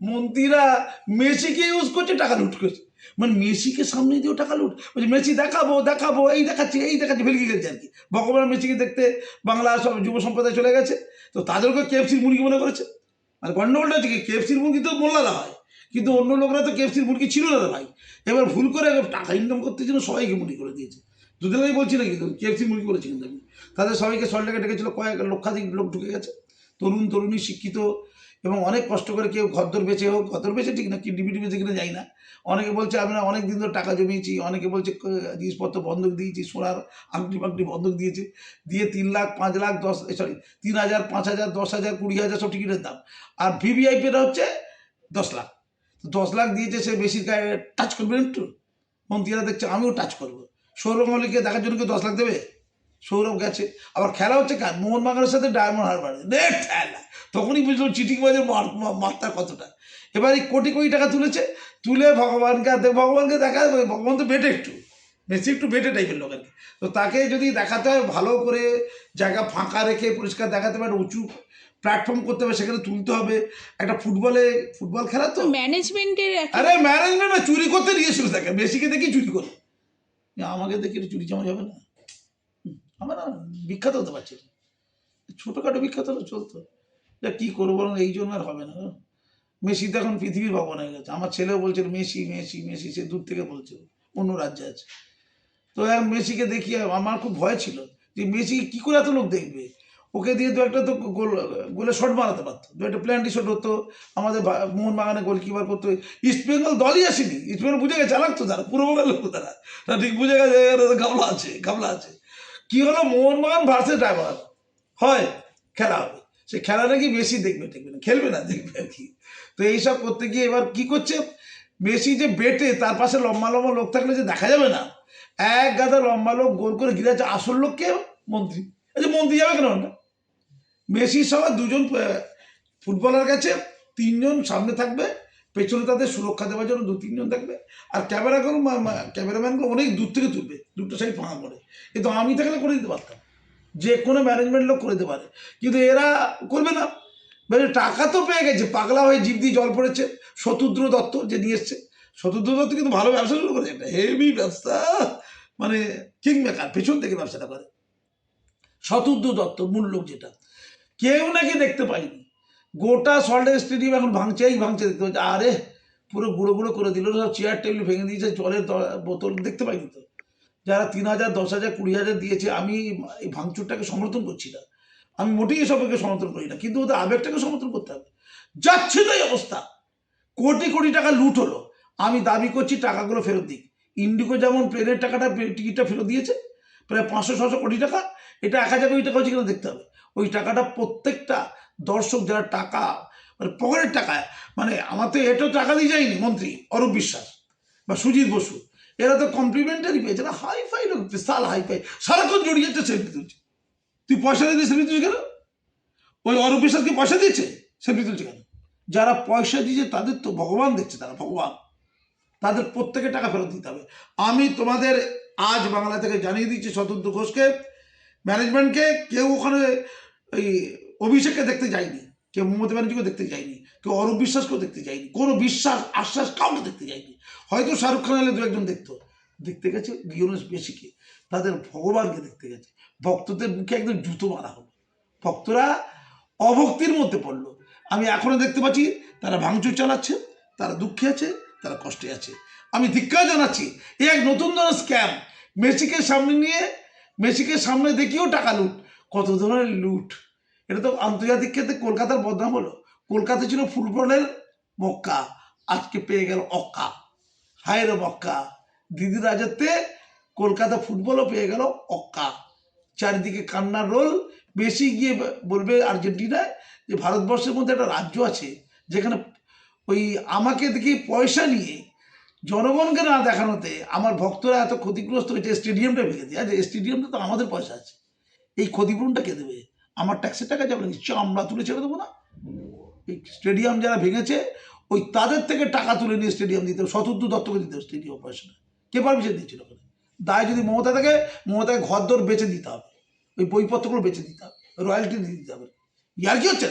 মন্ত্রীরা মেসিকে ইউজ করছে, টাকা লুট করছে। মানে মেসিকে সামনে দিয়েও টাকা লুট। বলছে, মেসি দেখাবো দেখাবো, এই দেখাচ্ছি এই দেখাচ্ছি, ভেলকি গেছে আর কি। ভগবান মেসিকে দেখতে বাংলা সব যুব সম্প্রদায় চলে গেছে। তো তাদেরকে কেএফসির মুরগি মনে করেছে। আর গন্ডগোলটা হচ্ছে কি কেএফসির মুরগি তো মোল্লারা হয়। কিন্তু অন্য লোকরা তো কেএফসির মুরগি ছিল না ভাই। এবার ভুল করে টাকা ইনকাম করতে জন্য সবাইকে মুরগি করে দিয়েছে। দুদিন আমি বলছি না কিন্তু কেএফসি মুরগি করেছি কিন্তু আমি। তাদের সবাইকে সল্টলেকে ডেকেছিল, কয়েক লক্ষাধিক লোক ঢুকে গেছে। তরুণ, তরুণী, শিক্ষিত এবং অনেক কষ্ট করে কেউ ঘরদর বেঁচে হোক, ঘরদর বেঁচে ঠিক না, কি ডিবিটি বেঁচে কিনা যাই না। অনেকে বলছে, আমরা অনেক দিন ধরে টাকা জমিয়েছি। অনেকে বলছে জিনিসপত্র বন্ধক দিয়েছি, সোনার আংটি ফাংটি বন্ধক দিয়েছে। দিয়ে তিন লাখ, পাঁচ লাখ, দশ সরি তিন হাজার, পাঁচ হাজার, দশ হাজার, কুড়ি হাজার সব টিকিটের দাম। আর ভিভিআইপিটা হচ্ছে দশ লাখ। তো দশ লাখ দিয়েছে সে বেশি গায়ে টাচ করবে না একটু? মন্ত্রীরা দেখছে, আমিও টাচ করব। সৌরভ মল্লিককে দেখার জন্য কেউ দশ লাখ দেবে? সৌরভ গেছে। আবার খেলা হচ্ছে কার? মোহনবাগানের সাথে ডায়মন্ড হারবারে। নেট খেলা। তখনই বুঝলাম চিটিং বাজের মাত্রা কতটা। এবার এই কোটি কোটি টাকা তুলেছে তুলে ভগবানকে ভগবানকে দেখা ভগবান তো বেটে একটু। বেশি একটু বেটে টাইপের লোক আর কি। তো তাকে যদি দেখাতে হয় ভালো করে জায়গা ফাঁকা রেখে পরিষ্কার দেখাতে পারে উঁচু প্ল্যাটফর্ম করতে হবে সেখানে তুলতে হবে। একটা ফুটবলে ফুটবল খেলা তো। ম্যানেজমেন্টের আরে ম্যানেজমেন্ট না চুরি করতে নিয়েছিল তাকে। মেসিকে দেখি চুরি করে। আমাকে দেখে একটু চুরি চামা যাবে না। আমরা বিখ্যাত হতে পারছি না। ছোটোখাটো বিখ্যাত হলে চলতো। যা কী করব বলুন এই জন্য আর হবে না। মেসি তো এখন পৃথিবীর ভবন হয়ে গেছে। আমার ছেলেও বলছে, মেসি মেসি মেসি। সে দূর থেকে বলছে, অন্য রাজ্যে আছে। তো এখন মেসিকে দেখি, আমার খুব ভয় ছিল যে মেসি কী করে এত লোক দেখবে? ওকে দিয়ে দু একটা তো গোল, গোলে শট মারাতে পারতো। দু একটা প্ল্যান্টি শট হতো। আমাদের মোহনবাগানে গোলকিপার করতো। ইস্ট বেঙ্গল দলই আসেনি। ইস্ট বেঙ্গল বুঝে গেছে, চালাক তারা, পুরো বেঙ্গল লোক তারা। তারা ঠিক বুঝে গেছে গামলা আছে গামলা আছে। কি হলো? মোহনবাগান ভার্সেস ড্রাইভার হয়, খেলা হবে। সে খেলাটা কি মেসি দেখবে দেখবে না, খেলবে না, দেখবে আর কি। তো এইসব করতে গিয়ে এবার কি করছে? মেসি যে বেটে, তার পাশে লম্বা লম্বা লোক থাকলে যে দেখা যাবে না। এক গাদা লম্বা লোক গোল করে ঘিরে আছে। আসল লোক কে? মন্ত্রী। আচ্ছা মন্ত্রী যাবে কেন? না মেসির সঙ্গে দুজন ফুটবলার কাছে তিনজন সামনে থাকবে। পেছনে তাদের সুরক্ষা দেওয়ার জন্য দু, তিনজন থাকবে, আর ক্যামেরাগুলো ক্যামেরাম্যানগুলো অনেক দূর থেকে তুলবে, দুটো সাইড ফাঁকা করে। কিন্তু আমি থাকলে করে দিতে পারতাম। যে কোনো ম্যানেজমেন্ট লোক করে দিতে পারে। কিন্তু এরা করবে না। মানে টাকা তো পেয়ে গেছে। পাগলা হয়ে জিভ দিয়ে জল পড়েছে। শতুদ্র দত্ত যে নিয়ে এসছে শতুদ্র দত্ত কিন্তু ভালো ব্যবসা শুরু করেছে। একটা হেভি ব্যবসা। মানে কিং মেকার পেছন থেকে ব্যবসাটা করে। শতুদ্র দত্ত, মূল লোক যেটা। কেউ নাকি দেখতে পাইনি গোটা সল্টেক স্টেডিয়াম এখন ভাঙছেই ভাঙছে, দেখতে পাচ্ছে। আরে, পুরো গুঁড়ো গুঁড়ো করে দিল। সব চেয়ার টেবিল ভেঙে দিয়েছে, জলের বোতল, দেখতে পাইনি তো যারা তিন হাজার, দশ হাজার, কুড়ি হাজার দিয়েছে, আমি এই ভাঙচুরটাকে সমর্থন করছি না। আমি মোটেই এসবকে সমর্থন করি না, কিন্তু ওদের আবেগটাকে সমর্থন করতে হবে। যাচ্ছে তো এই অবস্থা। কোটি কোটি টাকা লুট হলো। আমি দাবি করছি টাকাগুলো ফেরত দিক। ইন্ডিগো যেমন প্লেনের টাকাটা টিকিটটা ফেরত দিয়েছে, প্রায় পাঁচশো ছশো কোটি টাকা, এটা এক হাজার কোটি টাকা হচ্ছে কিনা দেখতে হবে। ওই টাকাটা প্রত্যেকটা দর্শক যারা টাকা মানে পকেটের টাকা মানে আমার তো এটাও টাকা দিয়ে যায়নি মন্ত্রী, অরূপ বিশ্বাস বা সুজিত বসু, এরা তো কমপ্লিমেন্টারি পেয়েছে না হাই ফাই লোক, বিশাল হাই ফাই সারাক্ষণ জড়িয়ে যাচ্ছে সেলফি তুলছে তুই পয়সা দিয়ে সেলফি তুলছিস কেন? ওই অরূপ বিশ্বাস কি পয়সা দিয়েছে সেলফি তুলছে কেন? যারা পয়সা দিয়েছে তাদের তো ভগবান দেখছে, তারা ভগবান। তাদের প্রত্যেকে টাকা ফেরত দিতে হবে। আমি তোমাদের আজ বাংলা থেকে জানিয়ে দিচ্ছি শতদ্র ঘোষকে ম্যানেজমেন্টকে কেউ ওখানে ওই অভিষেককে দেখতে যায়নি, কেউ মমতা ব্যানার্জিকেও দেখতে যায়নি, কেউ অরূপ বিশ্বাসকেও দেখতে যায়নি, কোনো বিশ্বাস, আশ্বাস কাউকে দেখতে যায়নি। হয়তো শাহরুখ খান এলে দু একজন দেখতো। দেখতে গেছে লিওনেস বেশিকে, তাদের ভগবানকে দেখতে গেছে। ভক্তদের মুখে একদম জুতো মারা হলো। ভক্তরা অভক্তির মধ্যে পড়ল। আমি এখনও দেখতে পাচ্ছি, তারা ভাঙচুর চালাচ্ছে, তারা দুঃখে আছে, তারা কষ্টে আছে। আমি ধিক্কার জানাচ্ছি, এ এক নতুন ধরনের স্ক্যাম মেসিকে সামনে নিয়ে, মেসিকে সামনে দেখিয়েও টাকা লুট, কত ধরনের লুট। এটা তো আন্তর্জাতিক ক্ষেত্রে কলকাতার বদনাম হলো। কলকাতা ছিল ফুটবলের মক্কা, আজকে পেয়ে গেল অক্কা। হায় রে মক্কা। দিদি রাজত্বে কলকাতা ফুটবলও পেয়ে গেল অক্কা। চারিদিকে কান্নার রোল। বেশি গিয়ে বলবে আর্জেন্টিনায় যে ভারতবর্ষের মধ্যে একটা রাজ্য আছে, যেখানে ওই আমাকে দেখি পয়সা নিয়ে জনগণকে না দেখানোতে আমার ভক্তরা এত ক্ষতিগ্রস্ত হয়েছে, স্টেডিয়ামটা ভেঙে দিয়ে আচ্ছা স্টেডিয়ামটা তো আমাদের পয়সা আছে। এই ক্ষতিপূরণটা কে দেবে? আমার ট্যাক্সের টাকা যাবে নিশ্চয় আমরা তুলে ছেড়ে দেবো না। এই স্টেডিয়াম যারা ভেঙেছে, ওই তাদের থেকে টাকা তুলে নিয়ে স্টেডিয়াম দিতে হবে শতদ্র দত্তকে দিতে হবে স্টেডিয়াম অপারেশনে কে পারমিশন দিচ্ছিল ওখানে? দায় যদি মমতা থাকে, মমতাকে ঘর দর বেঁচে দিতে হবে। ওই বইপত্রগুলো বেঁচে দিতে হবে রয়্যালটি দিতে হবে। ইয়ার কি হচ্ছে?